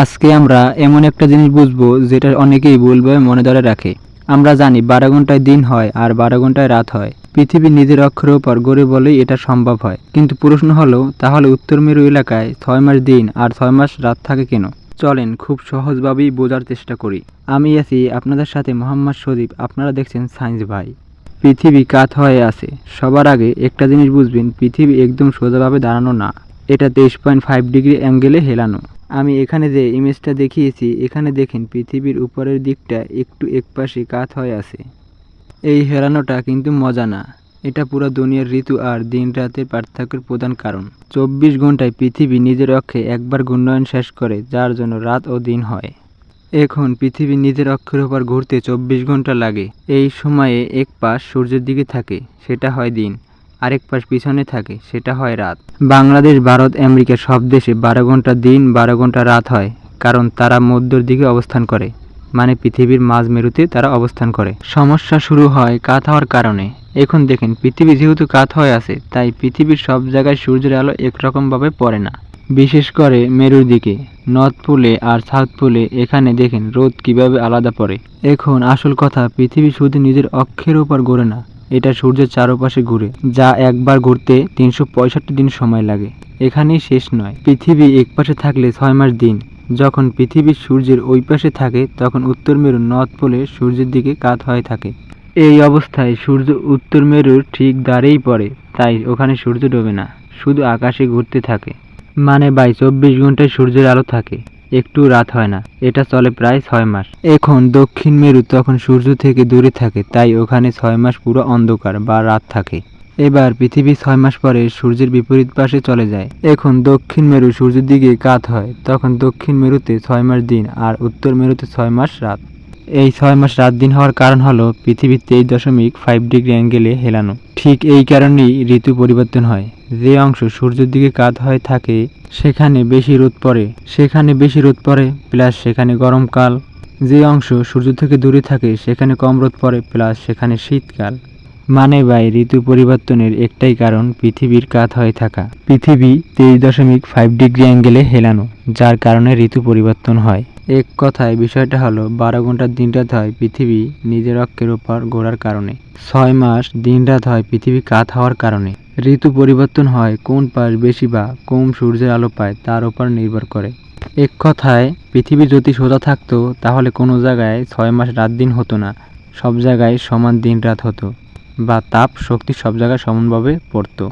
আজকে আমরা এমন একটা জিনিস বুঝব যেটা অনেকেই ভুলভাবে মনে ধরে রাখে। আমরা জানি বারো ঘন্টায় দিন হয় আর বারো ঘন্টায় রাত হয়। পৃথিবী নিজের অক্ষরের উপর গড়ে বলেই এটা সম্ভব হয়। কিন্তু প্রশ্ন হলো, তাহলে উত্তর মেরু এলাকায় ছয় মাস দিন আর ছয় মাস রাত থাকে কেন? চলেন খুব সহজভাবেই বোঝার চেষ্টা করি। আমি আছি আপনাদের সাথে মোহাম্মদ শরীফ আপনারা দেখছেন সায়েন্স ভাই। পৃথিবী কাত হয়ে আছে। সবার আগে একটা জিনিস বুঝবেন, পৃথিবী একদম সোজাভাবে দাঁড়ানো না। এটা তেইশ পয়েন্ট ফাইভ ডিগ্রি অ্যাঙ্গেলে হেলানো। আমি এখানে যে ইমেজটা দেখিয়েছি, এখানে দেখেন পৃথিবীর উপরের দিকটা একটু একপাশে কাত হয়ে আছে। এই হেরানোটা কিন্তু মজা না। এটা পুরো দুনিয়ার ঋতু আর দিন রাতের পার্থক্যের প্রধান কারণ। চব্বিশ ঘন্টায় পৃথিবী নিজের অক্ষে একবার ঘূর্ণয়ন শেষ করে, যার জন্য রাত ও দিন হয়। এখন পৃথিবী নিজের অক্ষের ওপর ঘুরতে চব্বিশ ঘণ্টা লাগে। এই সময়ে এক পাশ সূর্যের দিকে থাকে, সেটা হয় দিন। আরেক পাশ পিছনে থাকে, সেটা হয় রাত। বাংলাদেশ, ভারত, আমেরিকা সব দেশে বারো ঘণ্টা দিন, বারো ঘণ্টা রাত হয়, কারণ তারা মধ্যর দিকে অবস্থান করে মানে পৃথিবীর মাঝ মেরুতে তারা অবস্থান করে। সমস্যা শুরু হয় কাত হওয়ার কারণে। এখন দেখেন, পৃথিবী যেহেতু কাত হয়ে আছে, তাই পৃথিবীর সব জায়গায় সূর্যের আলো একরকমভাবে পড়ে না। বিশেষ করে মেরুর দিকে, নর্থ পোলে আর সাউথ পোলে, এখানে দেখেন রোদ কীভাবে আলাদা পড়ে। এখন আসল কথা, পৃথিবী শুধু নিজের অক্ষের উপর ঘোরে না এটা সূর্যের চারপাশে ঘুরে, যা একবার ঘুরতে তিনশো পঁয়ষট্টি দিন সময় লাগে। এখানেই শেষ নয়। পৃথিবী একপাশে থাকলে ছয় মাস দিন। যখন পৃথিবী সূর্যের ওই পাশে থাকে, তখন উত্তর মেরু নর্থ পোলে সূর্যের দিকে কাত হয়ে থাকে। এই অবস্থায় সূর্য উত্তর মেরুর ঠিক দাঁড়েই পড়ে, তাই ওখানে সূর্য ডোবে না, শুধু আকাশে ঘুরতে থাকে। মানে বাই চব্বিশ ঘন্টায় সূর্যের আলো থাকে। একটু রাত হয় না। এটা চলে প্রায় ছয় মাস। এখন দক্ষিণ মেরু তখন সূর্য থেকে দূরে থাকে, তাই ওখানে ছয় মাস পুরো অন্ধকার বা রাত থাকে। এবার পৃথিবী ছয় মাস পরে সূর্যের বিপরীত পাশে চলে যায়। এখন দক্ষিণ মেরু সূর্যের দিকে কাত হয়, তখন দক্ষিণ মেরুতে ছয় মাস দিন আর উত্তর মেরুতে ছয় মাস রাত। এই ছয় মাস রাত দিন হওয়ার কারণ হলো পৃথিবীর তেইশ দশমিক ফাইভ ডিগ্রি অ্যাঙ্গেলে হেলানো। ঠিক এই কারণেই ঋতু পরিবর্তন হয়। যে অংশ সূর্যের দিকে কাত হয়ে থাকে, সেখানে বেশি রোদ পড়ে। সেখানে বেশি রোদ পড়ে, প্লাস সেখানে গরমকাল যে অংশ সূর্য থেকে দূরে থাকে, সেখানে কম রোদ পড়ে, প্লাস সেখানে শীতকাল। মানে ভাই, ঋতু পরিবর্তনের একটাই কারণ পৃথিবীর কাত হয়ে থাকা। পৃথিবী তেইশ দশমিক ফাইভ ডিগ্রি অ্যাঙ্গেলে হেলানো, যার কারণে ঋতু পরিবর্তন হয়। এক কথায় বিষয়টা হলো, বারো ঘণ্টার দিনরাত হয় পৃথিবী নিজের অক্ষের ওপর ঘোরার কারণে। ছয় মাস দিনরাত হয় পৃথিবী কাত হওয়ার কারণে। ঋতু পরিবর্তন হয় কোন পাশ বেশি বা কম সূর্যের আলো পায় তার উপর নির্ভর করে। এক কথায়, পৃথিবী যদি সোজা থাকতো, তাহলে কোনো জায়গায় ছয় মাস রাত দিন হতো না, সব জায়গায় সমান দিন রাত হতো বা তাপ শক্তি সব জায়গায় সমানভাবে পড়তো।